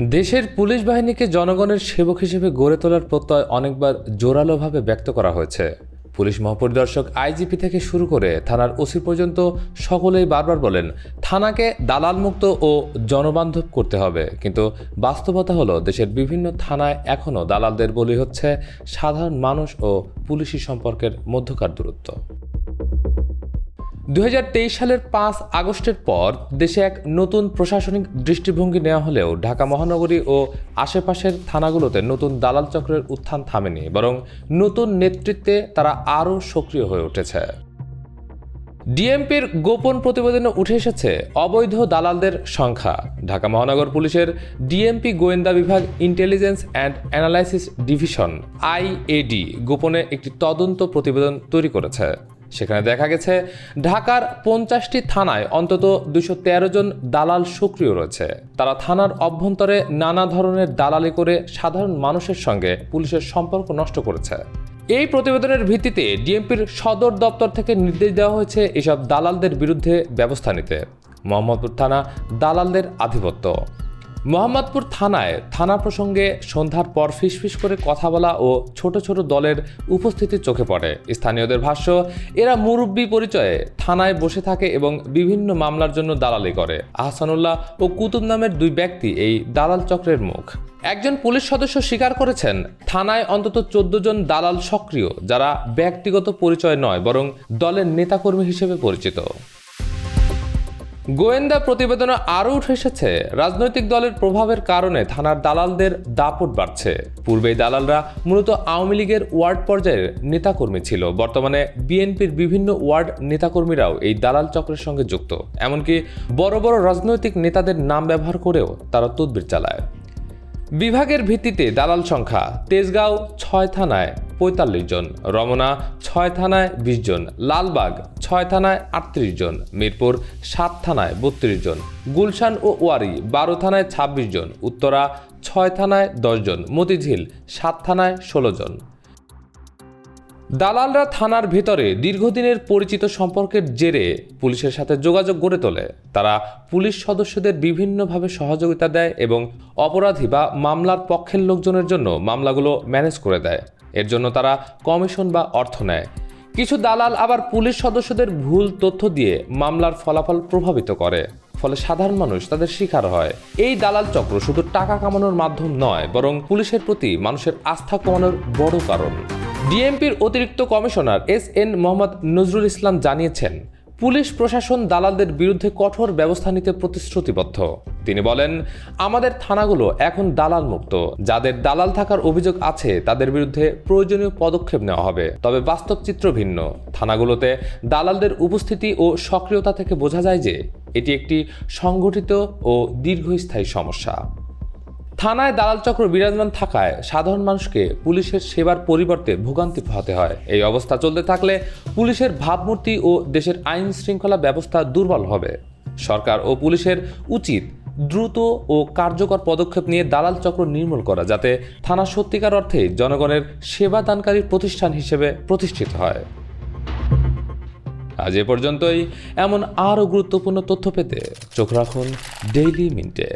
দেশের পুলিশ বাহিনীকে জনগণের সেবক হিসেবে গড়ে তোলার প্রত্যয় অনেকবার জোরালোভাবে ব্যক্ত করা হয়েছে। পুলিশ মহাপরিদর্শক আইজিপি থেকে শুরু করে থানার ওসি পর্যন্ত সকলেই বারবার বলেন, থানাকে দালালমুক্ত ও জনবান্ধব করতে হবে। কিন্তু বাস্তবতা হলো, দেশের বিভিন্ন থানায় এখনও দালালদের বলি হচ্ছে, সাধারণ মানুষ ও পুলিশি সম্পর্কের মধ্যকার দূরত্ব। দুই হাজার তেইশ সালের পাঁচ আগস্টের পর দেশে এক নতুন প্রশাসনিক দৃষ্টিভঙ্গি নেওয়া হলেও ঢাকা মহানগরী ও আশেপাশের থানাগুলোতে নতুন দালাল চক্রের উত্থান থামেনি, বরং নতুন নেতৃত্বে তারা আরও সক্রিয় হয়ে উঠেছে। ডিএমপির গোপন প্রতিবেদনে উঠে এসেছে অবৈধ দালালদের সংখ্যা। ঢাকা মহানগর পুলিশের ডিএমপি গোয়েন্দা বিভাগ intelligence and analysis division, IAD, গোপনে একটি তদন্ত প্রতিবেদন তৈরি করেছে। সেখানে দেখা গেছে, ঢাকার পঞ্চাশটি থানায় অন্তত দুশো জন দালাল সক্রিয় রয়েছে। তারা থানার অভ্যন্তরে নানা ধরনের দালালি করে সাধারণ মানুষের সঙ্গে পুলিশের সম্পর্ক নষ্ট করেছে। এই প্রতিবেদনের ভিত্তিতে ডিএমপির সদর দপ্তর থেকে নির্দেশ দেওয়া হয়েছে এসব দালালদের বিরুদ্ধে ব্যবস্থা নিতে। মোহাম্মদপুর থানা দালালদের আধিপত্য। মোহাম্মদপুর থানায় থানা প্রসঙ্গে সন্ধ্যার পর ফিসফিস করে কথা বলা ও ছোট ছোট দলের উপস্থিতি চোখে পড়ে। স্থানীয়দের ভাষ্য, এরা মুরব্বী পরিচয়ে থানায় বসে থাকে এবং বিভিন্ন মামলার জন্য দালালি করে। আহসানুল্লাহ ও কুতুব নামের দুই ব্যক্তি এই দালাল চক্রের মুখ। একজন পুলিশ সদস্য স্বীকার করেছেন, থানায় অন্তত চোদ্দ জন দালাল সক্রিয়, যারা ব্যক্তিগত পরিচয় নয়, বরং দলের নেতাকর্মী হিসেবে পরিচিত। গোয়েন্দা প্রতিবেদনে আরও উঠে এসেছে, রাজনৈতিক দলের প্রভাবের কারণে থানার দালালদের দাপট বাড়ছে। পূর্বেই দালালরা মূলত আওয়ামী লীগের ওয়ার্ড পর্যায়ের নেতাকর্মী ছিল। বর্তমানে বিএনপির বিভিন্ন ওয়ার্ড নেতাকর্মীরাও এই দালাল চক্রের সঙ্গে যুক্ত। এমনকি বড় বড় রাজনৈতিক নেতাদের নাম ব্যবহার করেও তারা তদবির চালায়। বিভাগের ভিত্তিতে দালাল সংখ্যা তেজগাঁও ছয় থানায় পঁয়তাল্লিশ জন, রমনা ছয় থানায় বিশ জন, লালবাগ ছয় থানায় আটত্রিশ জন, মিরপুর সাত থানায় বত্রিশ জন, গুলশান ও ওয়ারি বারো থানায় ছাব্বিশ জন, উত্তরা ছয় থানায় জন, মতিঝিল সাত থানায় ষোলো জন। দালালরা থানার ভেতরে দীর্ঘদিনের পরিচিত সম্পর্কের জেরে পুলিশের সাথে যোগাযোগ গড়ে তোলে। তারা পুলিশ সদস্যদের বিভিন্নভাবে সহযোগিতা দেয় এবং অপরাধী বা মামলার পক্ষের লোকজনের জন্য মামলাগুলো ম্যানেজ করে দেয়। এর জন্য তারা কমিশন বা অর্থ নেয়। কিছু দালাল আবার পুলিশ সদস্যদের ভুল তথ্য দিয়ে মামলার ফলাফল প্রভাবিত করে, ফলে সাধারণ মানুষ তাদের শিকার হয়। এই দালাল চক্র শুধু টাকা কামানোর মাধ্যম নয়, বরং পুলিশের প্রতি মানুষের আস্থা কমানোর বড় কারণ। ডিএমপির অতিরিক্ত commissioner S N Mohammad Nazrul Islam জানিয়েছেন পুলিশ প্রশাসন দালালদের বিরুদ্ধে কঠোর ব্যবস্থা নিতে প্রতিশ্রুতিবদ্ধ। তিনি বলেন, আমাদের থানাগুলো এখন দালাল মুক্ত যাদের দালাল থাকার অভিযোগ আছে, তাদের বিরুদ্ধে প্রয়োজনীয় পদক্ষেপ নেওয়া হবে। তবে বাস্তব চিত্র ভিন্ন। থানাগুলোতে দালালদের উপস্থিতি ও সক্রিয়তা থেকে বোঝা যায় যে, এটি একটি সংগঠিত ও দীর্ঘস্থায়ী সমস্যা। থানায় দালাল চক্র বিরাজমান থাকায় সাধারণ মানুষকে পুলিশের সেবার পরিবর্তে ভোগান্তি পোহাতে হয়। এই অবস্থা চলতে থাকলে পুলিশের ভাবমূর্তি ও দেশের আইন শৃঙ্খলা ব্যবস্থা দুর্বল হবে। সরকার ও পুলিশের উচিত দ্রুত ও কার্যকর পদক্ষেপ নিয়ে দালাল চক্র নির্মূল করা যাতে থানা সত্যিকার অর্থে জনগণের সেবা দানকারী প্রতিষ্ঠান হিসেবে প্রতিষ্ঠিত হয়। আজ এ পর্যন্তই। এমন আরও গুরুত্বপূর্ণ তথ্য পেতে চোখ রাখুন ডেইলি মিন্টে